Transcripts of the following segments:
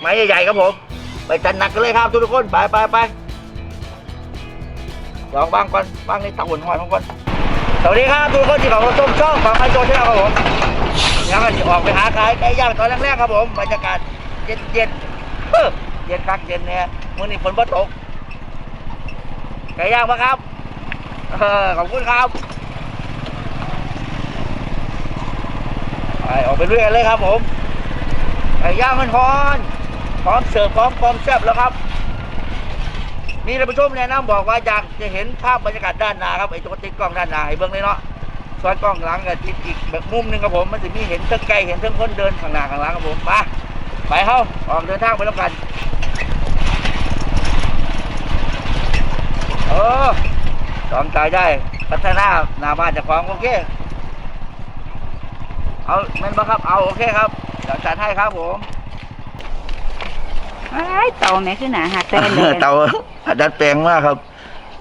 ไม้ใหญ่ๆครับผม ไปจัดหนักกันเลยครับทุกคนไปไปไปลองบ้างก่อนบ้างในตาหุ่นหอยของก่อนสวัสดีครับทุกคนที่ของเราต้มช่องของไอโจที่เราครับผมยังกันออกไปหาขายไก่ย่างตอนแรกๆครับผมบรรยากาศเย็นเย็นๆเย็นคักเย็นเนี่ยมื่อนี้ฝนบ่ตกไก่ย่างปะครับเออขอบคุณครับไปออกไปเรื่อยกันเลยครับผมไก่ย่างมันฮอน พร้อมเสิร์ฟพร้อมความแซ่บแล้วครับมีท่านผู้ชมแนะนำบอกว่าอยากจะเห็นภาพบรรยากาศด้านหน้าครับไอ้ตัวติดกล้องด้านหน้าให้เบิ่งเลยเนาะส่วนกล้องหลังก็ติดอีกแบบมุมหนึงครับผมมันจะมีเห็นทั้งไกลเห็นทั้งคนเดินข้างหน้าข้างหลังครับผมไปไปเฮ้าออกเดินทางไปแล้วกันเออสองใจได้พัฒนาหน้าบ้านจากของโอเคเอาเงินบังครับเอาโอเคครับเดี๋ยวจัดให้ครับผม อ้ายเต่าแม่คือหนาหักแต่เลยเตาดัดแปลงมากครับ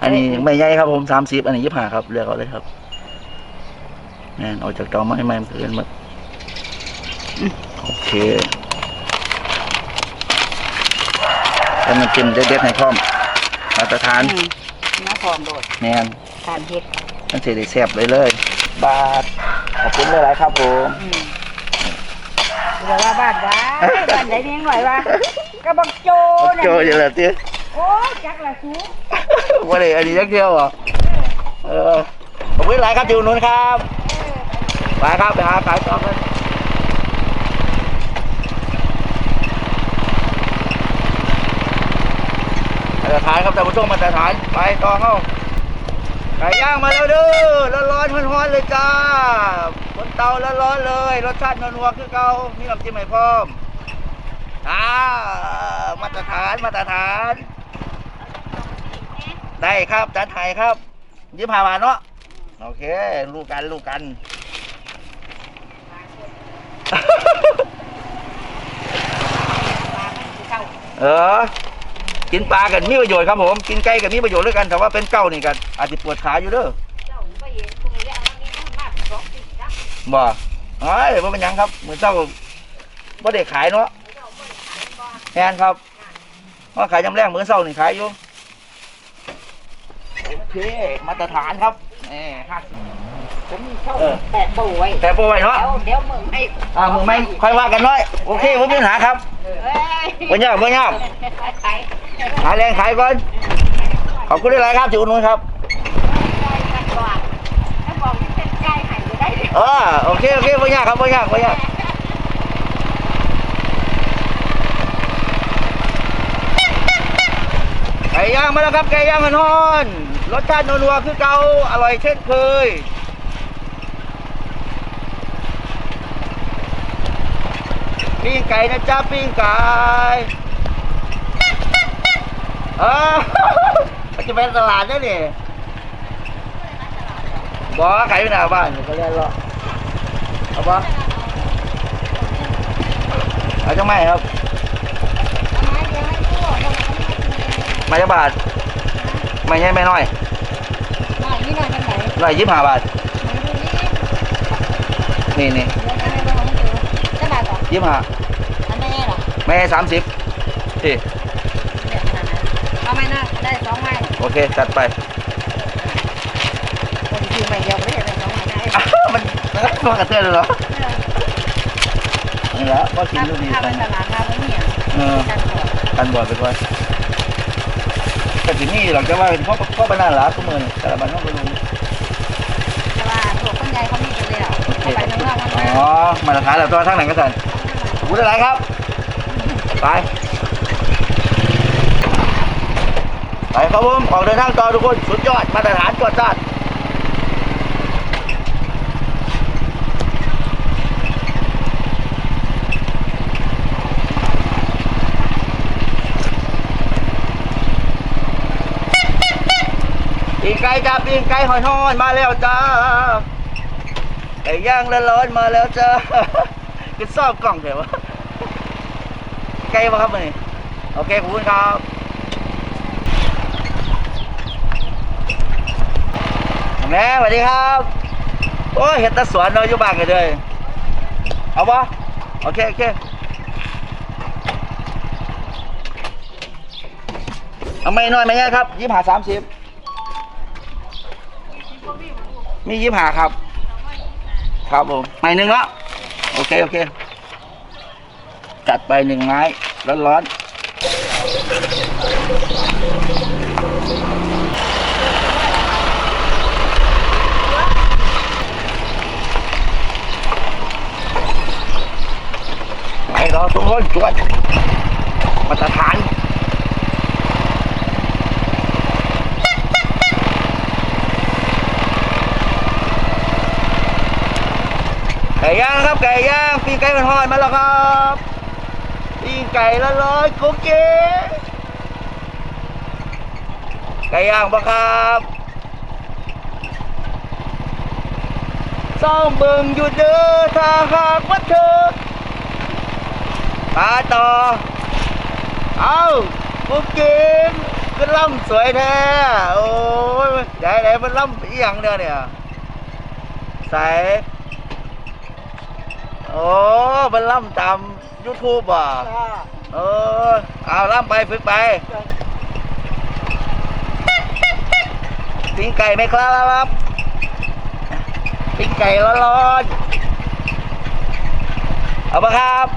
อันนี้ไม่ใหญ่ครับผมสามสิบอันนี้ยี่ห้าครับเลือกเอาเลยครับนี่นออกจากเตาไม้ไม้เกินหมดโอเคแล้วมันกินเด็ดๆให้พร้อมมาตรฐานอืมน้าพร้อมโดดแมนทานเฮ็ดมันสิได้แซ่บเลยเลย บาทขอบคุณเลยหลายครับผม อืมเดี๋ยวว่าบ้านว้าบ้านไหนนี่หน่อยว่า ก็บักโจน่ะโจอยางไรเตี้ยโอ้ยจักละสูว่าเลยอันนี้ยักเดียวเหรอเออขอบคุณหลายครับอยู่นู้นครับไปครับไปหาขายต่อกันมาตรฐานครับท่านผู้ชมมาตรฐานไปต่อเข้าไก่ย่างมาแล้วเด้อร้อนร้อนๆร้อนๆเลยจ้าบนเตาแล้วร้อนๆเลย รสชาตินัวๆคือเก่ามีน้ำจิ้มให้พร้อม อ่ามาตรฐานมาตรฐาน ได้ครับจัดไทยครับยี่สิบห้าบาทเนาะโอเคลูกกันลูกกัน เออ กินปลากันมีประโยชน์ครับผม กินไก่กันมีประโยชน์ด้วยกันแต่ว่าเป็นเก้านี่กันอาจจะปวดขาอยู่เด้อบ่เอ้ยว่าเป็นหยังครับ เหมือนเจ้าบ่ได้ขายเนาะ แทนครับว่าขายยำแรงเหมือนเศร้านี่ขายอยู่โอเคมาตรฐานครับแหมฮักผมเข้าแปะปูไว้แต่ป่วยเนาะเดี๋ยวเดี๋ยวมึงให้อ่ามึงไม่ค่อยว่ากันน้อยโอเคไม่มีปัญหาครับเอ้ยบ่ยากบ่ยากขายหาแรงขายก่อนขอบคุณที่ไรครับที่อุดหนุนครับกันก่อนถ้าบอกที่เป็นไก่หายจะได้เออโอเคโอเคไม่ยากครับไม่ยากไม่ยาก ก่ย่างมาแล้วครับไก่ย่างมันฮอนรสชาตินัวๆคือเก่าอร่อยเช่นเคยปิ้งไก่นะจ๊ะปิ้งไก่เออจะเป็นตลาดได้เนี่ยบอกว่าขายอยู่หน้าบ้านเขาเรียกรอเอาปะเอาจังไหมครับ มา จะบาท ไม่ใช่ไม่น้อยหน่อยนี่หน่อยมันไหนร้อยยี่สิบห้าบาท นี่นี่ได้บาทก่อนยี่สิบห้าอันไม่ใช่หรอไม่ใช่สามสิบที่เอาไม่น่าได้สองไม้โอเค จัดไปคนคือไม่เดียวไม่ได้ได้สองไม้ได้อ้าวมันมันก็มากระเทือนเลยเหรอนี่แหละก็กินถ้าดูดีถ้าเป็นตลาดถ้าเป็นเนี่ยเออ กันก่อน กันบ่อยไปก่อน แต่ที่นี่เราจะว่าเป็นพ่อพ่อบรรณาหลาทุกมือนี่แต่ละบ้านต้องไปดูแต่ว่าถูกคนใหญ่เขามีกันเลยอะเขาไปทางนอกมันมาอ๋อมาตรฐานแล้วตัวทั้งไหนก็สั่นขอบคุณอะไรครับ ไป ไปครับผมออกเดินทางต่อทุกคน สุดยอดมาตรฐานจวดจ้าด ไก่จ้าปีงไก่หอยทอดมาแล้วจ้าไก่ย่างร้อนๆมาแล้วจ้าคือซอบกล่องเถอะวะไก่ปะครับนี่โอเคขอบคุณครับแม่สวัสดีครับ โอ้เห็ดตะสวนเราอยู่บ้านกันเลยเอาปะโอเคโอเคเอาไม่น้อยไหมเนี่ยครับยี่สิบห้าสามสิบ มียี่สิบห้าครับ ครับผมไม่หนึ่งละโอเคโอเค จัดไปหนึ่งไม้ร้อนๆไปรอทุกคนจวดมาตรฐาน ย่างครับไก่ย่างปีไก่มันทอดมาแล้วครับปีไก่ละร้อยโคเกไก่ย่างปะครับซ่อมเบิ่งอยู่เด้อถ้าหากว่าเธอมาต่อ เอาคุกกินขึ้นล่ำสวยแท้ โอ้ยใหญ่ไหนมันล่ำอีหยังเนี่ยเนี่ยใส โอ้มันล่ำตาม YouTube อะเออเอาล่ำไปฝึกไปปิ้งไก่ไหมครับปิ้งไก่ร้อนๆเอาปะครับ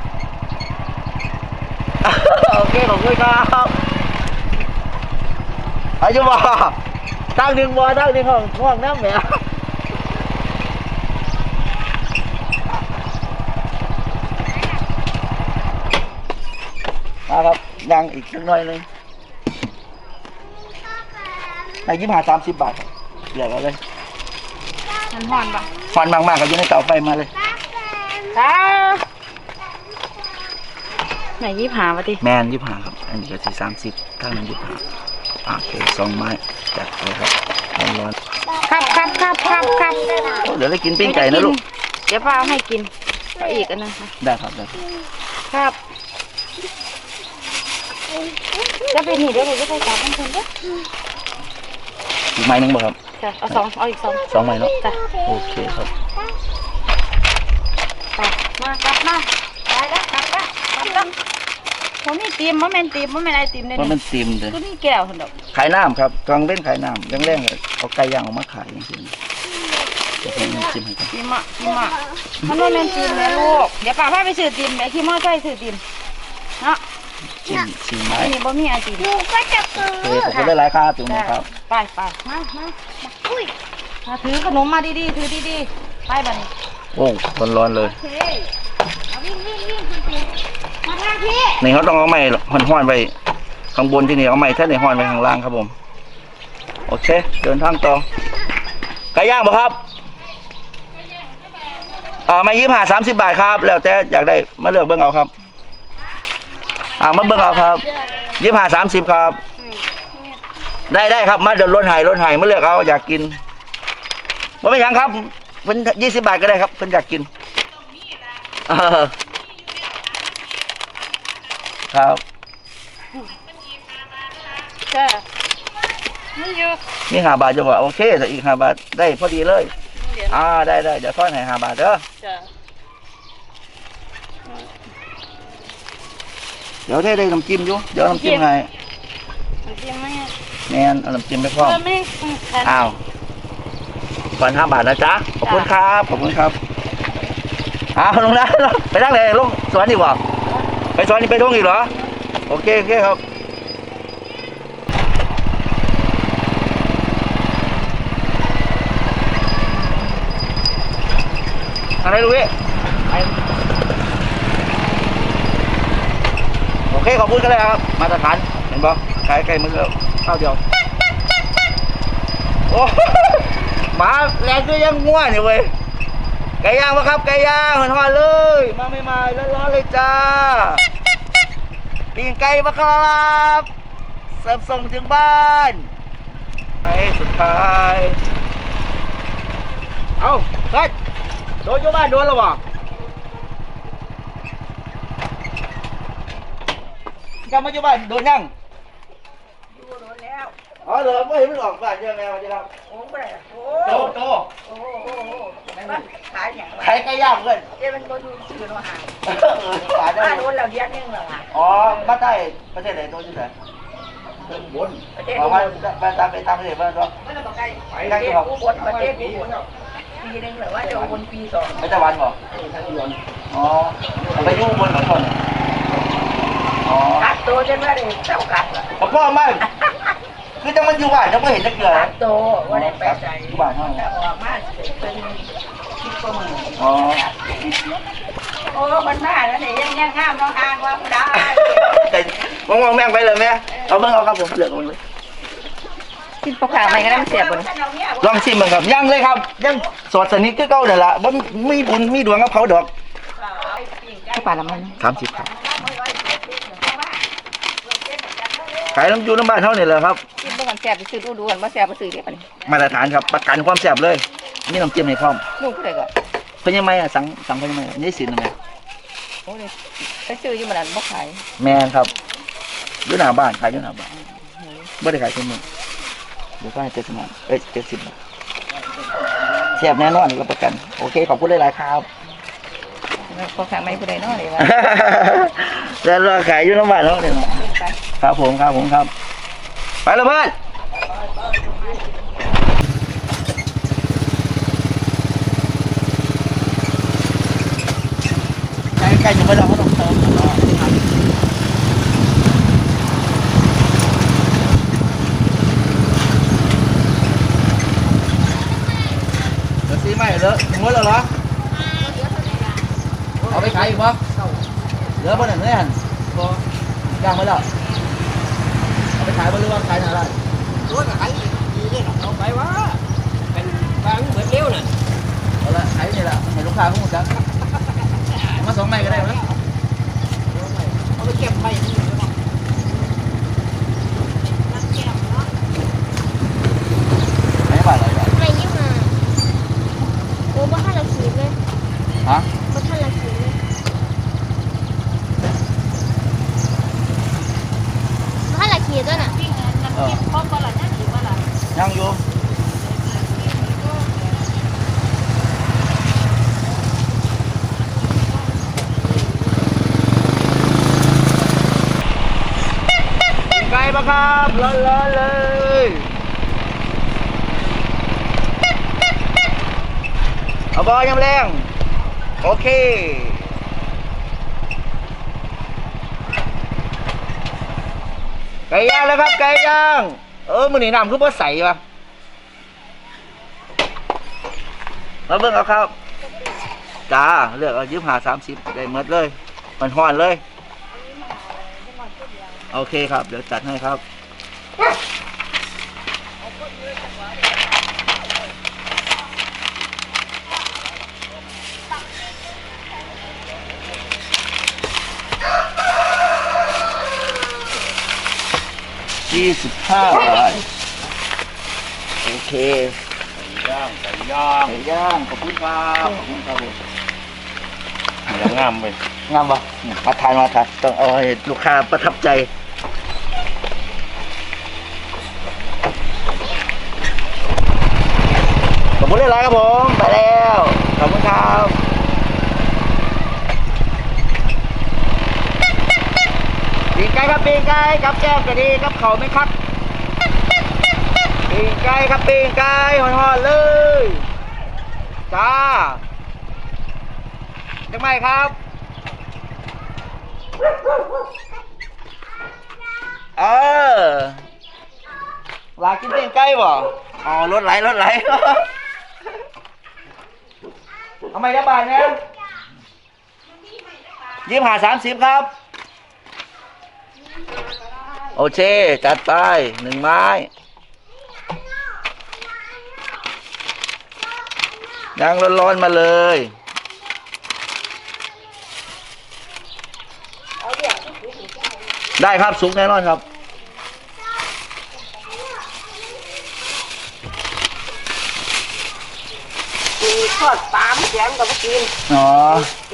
โอเคขอบคุณครับอายุบ่ตั้งหนึ่งบ่ตั้งหนึ่งห้องห้องน้ำแหม ครับยังอีกสักหน่อยหนึงในยี่ห้าสามสิบบาทครับเดี๋ยวเอาเลย มันห่อนปะฟันมากๆกับอยู่ในเตาไฟมาเลย จ้าไหนยี่หาวะติแมนยี่ห้าครับ อันนี้ก็สี่สามสิบข้างนั้นยี่ห้าโอเคสองไม้จัดไปครับร้อนครับครับครับครับครับๆโอ้เดี๋ยวได้กินปิ้งไก่นะลูก เดี๋ยวป้าเอาให้กินเอาอีกอันนึงค่ะได้ครับได้ครับครับ จะไปหนีเดี๋ยวผมจะไปจับมันคนเด้ออีกไม้หนึงบ่ครับจ้ะเอาสองเอาอีกสองสองไม้เนาะจ้ะโอเคครับไปมากลับมาไปแล้วกลับแล้วกลับแล้วผมมีตีมมะแมนตีมมะแมนไอตีมเนี่ยเพราะมันซิมเลย ก็มีแก้วคนดอกขายน้ำครับกลางเว้นขายน้ำแรงๆเลยเอาไก่ย่างออกมาขายอย่างนี้เดี๋ยวผมจิ้มให้กันตีมอะตีมอะมันมะแมนตีมเลยลูกเดี๋ยวป้าพาไปซื้อตีมไปขี่มอไซค์ซื้อตีมเนาะ จิ้มชิมไม้อันนี้บ่มีไอตีมหนูก็จะซื้อโอเคขอบคุณหลายๆครับจุ๋มนะครับ ไปไปมามาอุ้ยมาถือขนมมาดีๆถือดีๆไปบัดนี้โอ้ร้อนๆเลย โอเคเอาวิ่งวิ่งวิ่งคุณตีมาทางพี่นี่เขาต้องเอาไม้ห้อนๆไปข้างบนที่นี่เอาไม้แท่นในห้อนไปข้างล่างครับผม โอเค เดินทางต่อไก่ย่างบ่ครับอ่าไม่ยี่ห้าสามสิบบาทครับ แล้วแต่อยากได้มาเลือกเบิ้งเอาครับ อ่ามาเบิ้งเอาครับยี่ห้าสามสิบครับ ได้ได้ครับ มาเดินรถหายรถหายมาเลือกเอาอยากกินว่าไม่ยังครับเป็นยี่สิบบาทก็ได้ครับเพิ่นอยากกินเออครับจ้ะไม่เยอะมีห้าบาทจะบอกโอเคแต่อีกห้าบาทได้พอดีเลยเดี๋ยวอ่าได้ได้เดี๋ยวทอนให้ห้าบาทเด้อจ้ะ เดี๋ยวได้ได้น้ำจิ้มอยู่เดี๋ยวน้ำจิ้มให้มันเตรียมไหมอะแมนเอาน้ำจิ้มไปพร้อมเออไม่อืมแต่อ้าวก่อนห้าบาทนะจ๊ะขอบคุณครับขอบคุณครับอ้าวลงนะไปนั่งเลยลงสวนดีกว่าไปสวนนี่ไปทุ่งอีกเหรอโอเคโอเคครับอะไรลูกพี่ไปโอ เคขอบคุณกันเลยครับ มาตรฐานเห็นบ่ขายไก่มือข้าวเดียวโอ้หมาแรงก็ยังง่วนอยู่เว้ยไก่ย่างปะครับไก่ย่างหอนๆเลย มาไม่มาร้อนๆเลยจ้าปีงไก่ปะครับเสร์ฟส่งถึงบ้านไปสุดท้าย เอาเฮ้ยโดนอยู่บ้านโดนแล้ววะ กลับมาอยู่บ้านโดนยังดูโดนแล้ว อ๋อเหรอไม่เห็นมันออกบ้านเยอะแม่มาจีครับโอ้ไม่ได้โอ้โตโตโอ้โหโอ้โหมันขายอย่างไรขายไก่ย่างเพื่อนเจ๊มันก็ดูสื่อมาหาขายได้บ้านโดนแล้วเดียวนึงแล้วอะอ๋อบ้านใต้ประเทศไหนตัวที่ไหนฮบนเอาไว้ไปตามไปตามไปเลยไปต่อไปได้ที่อุบลประเทศอุบลปีหนึงหรือว่าจะอุบลปีสองไม่ตะวันบ่อ๋อไปยุ่งบนเหมือนคนอ๋อกัด โตจนว่าได้เจ้ากัดล่ะผมพ่อมากคือจังมันอยู่บ้านจังไม่เห็นจะเกลือกัดโตว่าได้ไปใจอยู่บ้านเท่าแต่นั้นออกมาเป็นคิดก็มืออ๋อโอ้มันมาแล้วเนี่ยยังยังห้ามน้องทางว่าได้แต่มองมองแม่งไปเลยแม่เอาเบิ่งเอาครับผมเลือกมันเลยกินปลาขาวไหมก็ได้เสียบนลองชิมมันครับยังเลยครับยังสดสนิทคือเก่าเดี๋ยวละบ่มีบุญมีดวงกับเขาดอก ปลาละมัน สามสิบครับ ขายน้ำจูน้ำบ้านเท่านี่แหละครับ กินบ่กันแซ่บไปซื้อดูดูกันว่าแซ่บไปซื้อเดี๋ยวนี้มาตรฐานครับประกันความแซ่บเลยนี่น้ำจิ้มในพร้อมลูกผู้ใดก็เพิ่นยังไม่อะสั่งสั่งเพิ่นยังไม่อะนี่สินนะแม่โอ้ยไปซื้ออยู่มันนั้นบ่ขายแม่นครับอยู่หน้าบ้านขายอยู่หน้าบ้านไม่ได้ขายที่นี่เดี๋ยวก็ให้เจ็ดสิบบาทเอ้ยเจ็ดสิบบาทแซ่บแน่นอนรับประกัน โอเคขอบคุณหลายๆครับ ปลาขาวไหมผู้ใดเนาะเลยว่าแล้วเราขายอยู่น้ำบ้านเนาะเนี่ยเนาะไปครับผมครับผมครับ ไปเลยเพื่อนใกล้ใกล้จะไม่ได้เขาต้องเติมเนาะเดี๋ยวซีใหม่เลอะหมดแล้วเหรอ เอาไปขายอีกปะเหลือบ่หนึ่งเลยหันบ่ย่างไปแล้ว เอาไปขายบ่หรือว่าขายไหนล่ะตัวกับใครดีเนี่ยเอาไปว่าเป็นบางเหมือนเลี้ยวน่ะเอาละขายนี่ละให้ลูกค้าเขาหมดจ้ะมาสองไม้ก็ได้มั้ยเอาไปเก็บไปไม่บาทเลยจ้ะไม่ยี่มาโอ้บ้านละขีดเลย ฮะ บ้านละขีดเลยบ้านละขีดด้วยน่ะ เออยังอยู่ไกลปะครับร้อนๆเลยเอาบอลยังแรงโอเค ไก่ย่างแล้วครับไก่ย่าง เออมือหนีน้ำคือบ่ใสวะมาเบิ่งเอาครับจ้าเลือกเอายืมหาสามสิบได้หมดเลย มันห้อนเลย โอเคครับ เดี๋ยวจัดให้ครับ ยี่สิบห้าบาทโอเคย่างไก่ย่างไก่ย่างขอบคุณครับขอบคุณครับผมอย่างงามไปงามปะมาทานมาทานต้องเอาให้ลูกค้าประทับใจขอบคุณเลยครับผมไปแล้วขอบคุณครับ ปีกไก่ครับปีกไก่กับแก้วกระดีกับเขาไหมครับปีกไก่ครับปีกไก่หอนๆเลยจ้ายังไงครับเออลากินเต้นใกล้บ่อ๋อรถไหลรถไหลทำไมได้บาทเนี่ยยี่สิบห้าสามสิบครับ โอเค จัดไปหนึ่งไม้ย่างร้อนๆมาเลยได้ครับสุกแน่นอนครับมีทอดปลาแย้มกับกินอ๋อ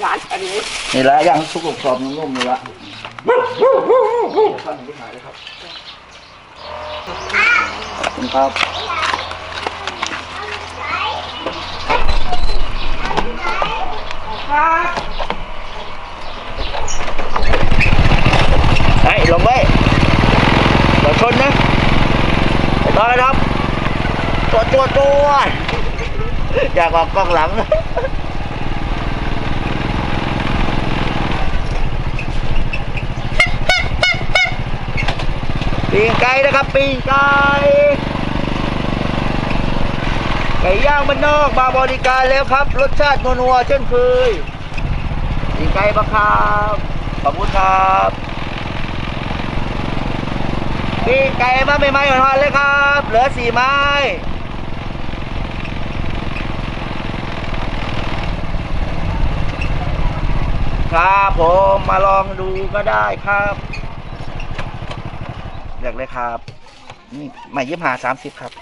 ร้านอันนี้นี่ละย่างสุกกรอบๆนุ่มๆนี่ละ ท่านผู้หายนะครับคุณครับไอ้ลงไว้อย่าชนนะต่อนะครับ ตัวตัวตัวอยากออกกล้องหลัง ปีงไก่นะครับปีงไก่ไก่ย่างบ้านนอกมาบริการแล้วครับ รสชาตินัวๆเช่นเคยปีงไก่ปะครับขอบคุณครับปีงไก่มาใหม่ๆหวานๆเลยครับ เหลือสี่ไม้ครับผมมาลองดูก็ได้ครับ เลือกเลยครับนี่ใหม่ยี่ห้าสามสิบครับ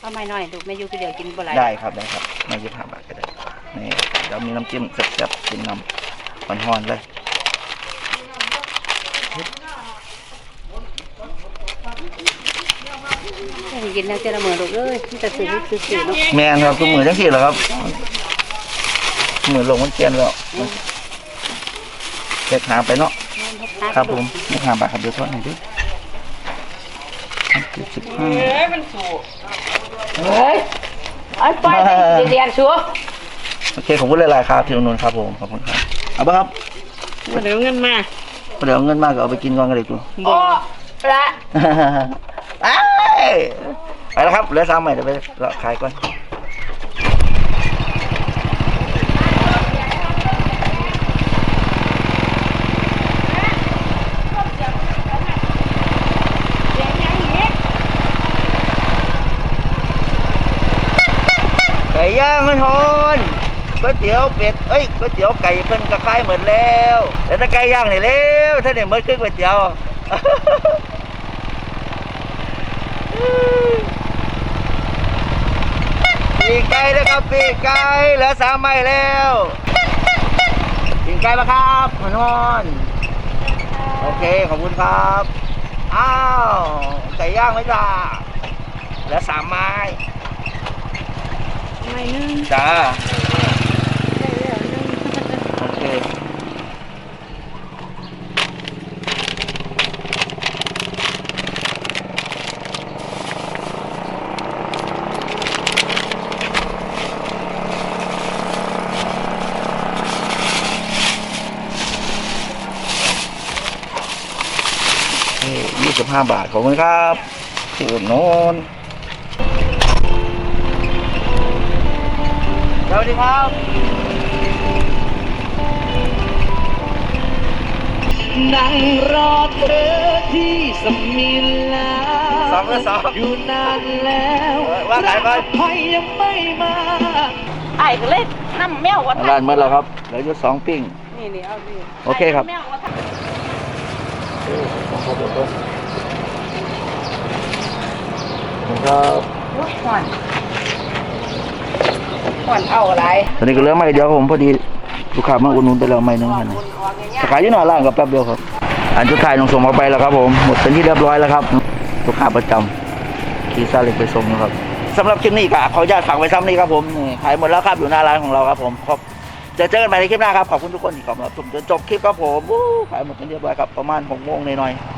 เอาไม่น้อยลูกแม่อยู่คือเดียวกินบ่หลายได้ครับได้ครับใหม่ยี่ห้าบาทก็ได้นี่เรามีน้ำจิ้มแซ่บๆกินน้ำหอนๆเลยให้กินแล้วเจละมื้อลูกเอ้ยมันจะซื้อซื้อซื้อเนาะแมนครับคือมือจังสี่เหรอครับมือลงมันเปลี่ยนแล้วเด็กหาไปเนาะครับผมเด็กหาบาทครับเดี๋ยวทอดให้ดิ สิบห้าเฮ้ยไอ้ป้ายไปเรียนชัวโอเคขอบคุณหลายๆครับที่อุดหนุนครับผมขอบคุณครับเอาปะครับมาเดี๋ยวเงินมาเดี๋ยวเอาเงินมากก็เอาไปกินก่อนก็ได้กูบ่ละไปไปแล้วครับเหลือสามใหม่เดี๋ยวไปขายก่อน ไก่ย่างมันฮอน ก๋วยเตี๋ยวเป็ดเอ้ยก๋วยเตี๋ยวไก่เพิ่นก็ขายหมดแล้วแต่ถ้าไก่ย่างนี่เร็วถ้าเนี่ยหมดคือก๋วยเตี๋ยวปีกไก่นะครับปีกไก่เหลือสามไม้แล้วปีกไก่ปะครับมันฮอนโอเคขอบคุณครับอ้าวไก่ย่างไหมจ้าเหลือสามไม้ไม่นึงจ้า ได้แล้วนึง โอ เคยี่สิบห้าบาท ขอบคุณครับที่อุดหนุนสวัสดีครับ นั่งรอเธอที่สมิลลาสองและสองอยู่นานแล้วเออว่าขายไปรักอภัยยังไม่มาไอ้ก็เลยน้ำแมวว่าร้านเมื่อแล้วครับเหลืออยู่สองปิ้งนี่นี่เอาดิโอเคครับแมวว่าครับโอ้ยห่อนห่อนเอาอะไรตอนนี้ก็เหลือไม่เดียวครับผมพอดี ลูกค้ามาอุดหนุนไปแล้วไม่นึงพันสขายอยู่หน้าร้านกับแป๊บเดียวครับ อันสุดท้ายน้องส่งมาไปแล้วครับผมหมดเป็นที่เรียบร้อยแล้วครับลูกค้าประจำขี่ซาเล็กไปส่งนะครับสำหรับคลิปนี้ก็ขออนุญาตฝากไว้ซ้ำนี้ครับผมนี่ขายหมดแล้วครับอยู่หน้าร้านของเราครับผมครับจะเจอกันใหม่ในคลิปหน้าครับขอบคุณทุกคนที่เข้ามาชมจนจบคลิปครับผมขายหมดเป็นทีเรียบร้อยครับประมาณหกโมงหน่อยๆ